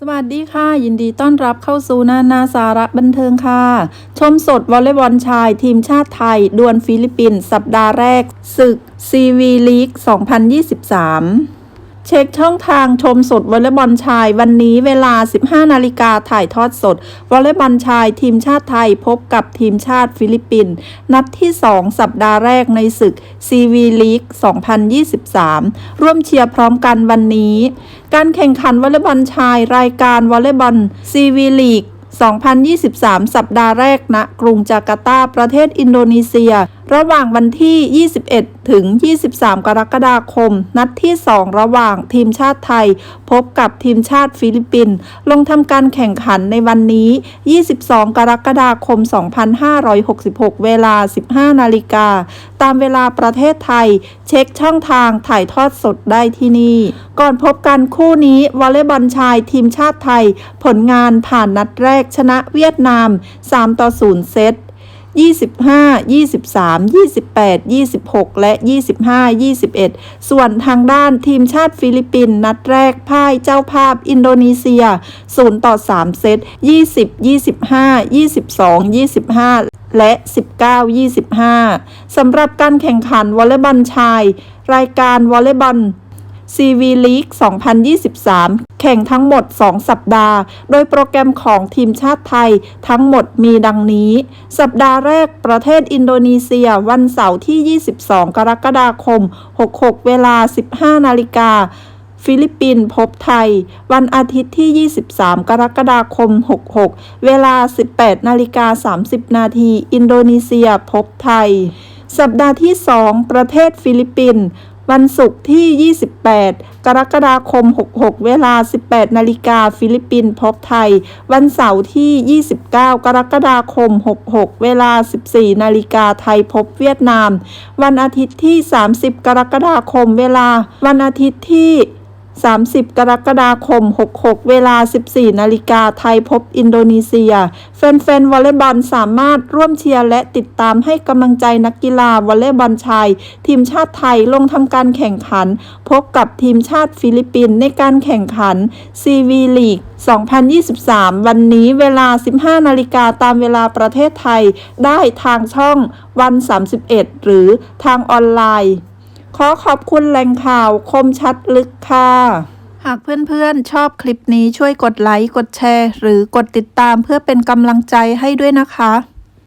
สวัสดีค่ะ ยินดีต้อนรับเข้าสู่นานาสาระบันเทิงค่ะ ชมสดวอลเลย์บอลชายทีมชาติไทย ดวลฟิลิปปินส์สัปดาห์แรก ศึก CV League 2023 เช็คช่องทางชมสดวอลเลย์บอลชาย วันนี้เวลา 15 นาฬิกาถ่ายทอดสดวอลเลย์บอลชาย ทีมชาติไทยพบกับทีมชาติฟิลิปปินส์นัดที่ 2 สัปดาห์แรกในศึก CV League 2023 ร่วมเชียร์พร้อมกันวันนี้ การแข่งขันวอลเลย์บอลชายรายการวอลเลย์บอล CV League 2023 สัปดาห์แรกณกรุงจาการ์ตา ประเทศอินโดนีเซีย ระหว่างวันที่ 21 ถึง 23 กรกฎาคม นัดที่ 2 ระหว่างทีมชาติไทย พบกับทีมชาติฟิลิปปินส์ลงทำการแข่งขันในวันนี้ 22 กรกฎาคม 2566 เวลา 15 นาฬิกา ตามเวลาประเทศไทย เช็คช่องทางถ่ายทอดสดได้ที่นี่ ก่อนพบกันคู่นี้วอลเลย์บอลชายทีมชาติไทย ผลงานผ่านนัดแรกชนะเวียดนาม 3 ต่อ 0 เซต25 23 28 26 และ 25 21 ส่วนทางด้านทีมชาติฟิลิปปินส์นัดแรกพ่ายเจ้าภาพอินโดนีเซีย 0 ต่อ 3 เซต 20 25 22 25 และ 19 25 สำหรับการแข่งขันวอลเลย์บอลชาย รายการวอลเลย์บอล CV League 2023 แข่งทั้งหมด 2 สัปดาห์ โดยโปรแกรมของทีมชาติไทยทั้งหมดมีดังนี้ สัปดาห์แรกประเทศอินโดนีเซียวันเสาร์ที่ 22 กรกฎาคม 66 เวลา 15 นาฬิกาฟิลิปปินส์พบไทย วันอาทิตย์ที่ 23 กรกฎาคม 66 เวลา 18 นาฬิกา 30 นาที อินโดนีเซียพบไทย สัปดาห์ที่ 2 ประเทศฟิลิปปินส์ วันศุกร์ที่ 28 กรกฎาคม 66 เวลา 18 นาฬิกาฟิลิปปินส์พบไทย วันเสาร์ที่ 29 กรกฎาคม 66 เวลา 14 นาฬิกาไทยพบเวียดนาม วันอาทิตย์ที่ 30 กรกฎาคมเวลา วันอาทิตย์ที่ 30 กรกฎาคม 66 เวลา 14 นาฬิกาไทยพบอินโดนีเซีย แฟนๆวอลเลย์บอลสามารถร่วมเชียร์และติดตามให้กำลังใจนักกีฬาวอลเลย์บอลชาย ทีมชาติไทยลงทำการแข่งขัน พบกับทีมชาติฟิลิปปินส์ในการแข่งขัน CV League 2023 วันนี้เวลา 15 นาฬิกาตามเวลาประเทศไทย ได้ทางช่องวัน 31 หรือทางออนไลน์ ขอขอบคุณแหล่งข่าวคมชัดลึกค่ะ หากเพื่อนๆ ชอบคลิปนี้ช่วยกดไลค์ กดแชร์ หรือกดติดตามเพื่อเป็นกำลังใจให้ด้วยนะคะ